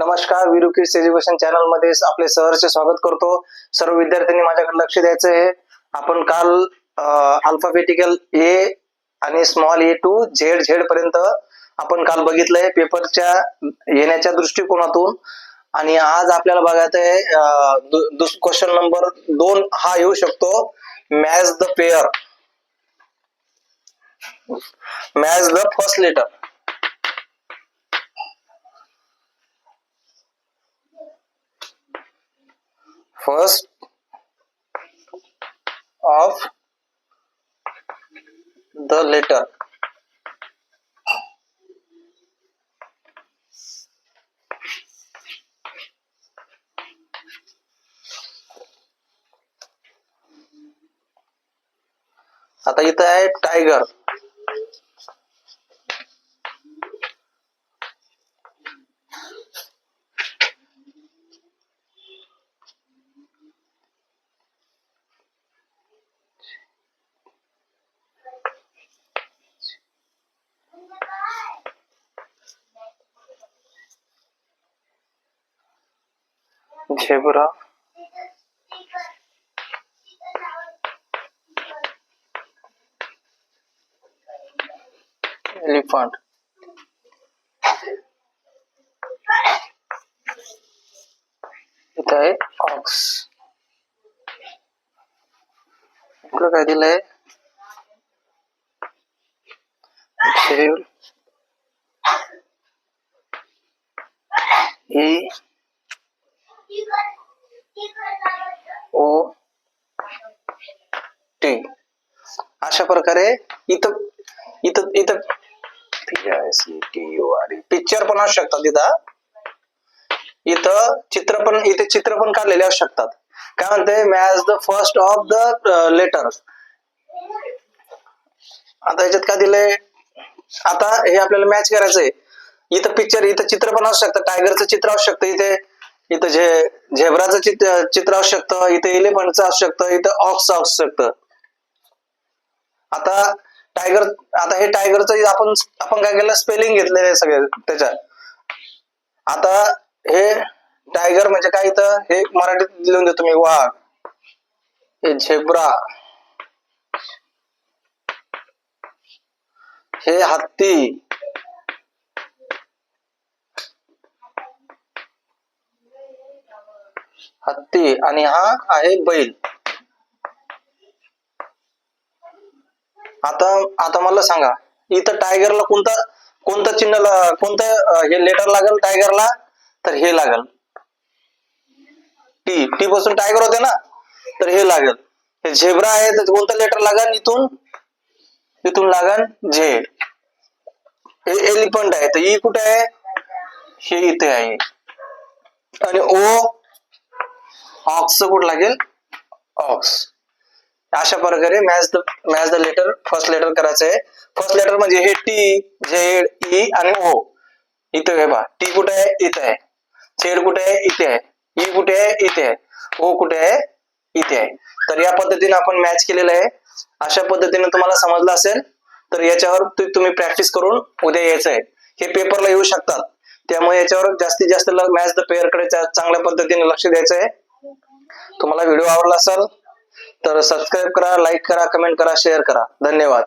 नमस्कार Veeru kids education चॅनलमध्ये आपले सहर्ष स्वागत करतो. सर्व विद्यार्थ्यांनी माझ्याकडे लक्ष द्यायचं आहे. आपण काल अल्फाबेटिकल ए आणि small A to Z Z पर्यंत आपण काल बघितलंय पेपरच्या येण्याच्या दृष्टिकोनातून. आणि आज आपल्याला बघायचं आहे क्वेश्चन नंबर दोन हा येऊ शकतो. Match the pair match the first letter first of the letter आता इथं आहे टायगर झेब्रा एलिफंट इथं आहे ऑक्स इकडं काय दिलंय शेर ई ओ. टी अशा प्रकारे इथं इथं इथं. पिक्चर पण असू शकतात तिथं इथं चित्र पण इथे चित्र पण काढलेले असू शकतात. काय म्हणते? Match the first of the letter आता याच्यात काय दिलंय? आता हे आपल्याला मॅच करायचंय. इथं पिक्चर इथं चित्र पण असू शकतं. टायगरचं चित्र असू शकतं इथे. इथं झे झेब्राचं चित्र चित्र असू शकतं इथं एलिफंटचं असू शकतं इथं ऑक्स असू शकतं. आता टायगर आता हे टायगरचं आपण आपण काय केलं? स्पेलिंग घेतलेलं आहे सगळे त्याच्यात. आता हे टायगर म्हणजे काय इथं? हे मराठीत लिहून देतो मी वाघ. हे झेब्रा. हे हत्ती. हत्ती आणि हा आहे बैल. आता आता मला सांगा इथं टायगरला कोणता कोणतं चिन्ह कोणतं हे लेटर लागेल टायगरला तर हे लागेल. टी टी पासून टायगर होते ना? तर हे लागेल. हे झेब्रा आहे तर कोणतं लेटर लागेल इथून? इथून लागेल झे हे एलिफंट आहे तर ई कुठे आहे? हे इथे आहे. आणि ओ ऑक्स कुठं लागेल ऑक्स अशा प्रकारे match the match the letter first letter करायचं आहे फर्स्ट लेटर म्हणजे हे टी झेड ई आणि ओ इथे हे बा टी कुठे आहे? इथे आहे. झेड कुठे आहे? इथे आहे. ई कुठे आहे? इथे आहे. ओ कुठे आहे? इथे आहे. तर या पद्धतीने आपण मॅच केलेलं आहे. अशा पद्धतीने तुम्हाला समजलं असेल तर याच्यावर तुम्ही प्रॅक्टिस करून उद्या यायचं आहे. हे पेपरला येऊ शकतात. त्यामुळे याच्यावर जास्तीत जास्त मॅच द पेअरकडे चांगल्या पद्धतीने लक्ष द्यायचं आहे. तुम्हाला व्हिडिओ आवडला असेल तर सबस्क्राईब करा लाईक करा कमेंट करा शेअर करा. धन्यवाद.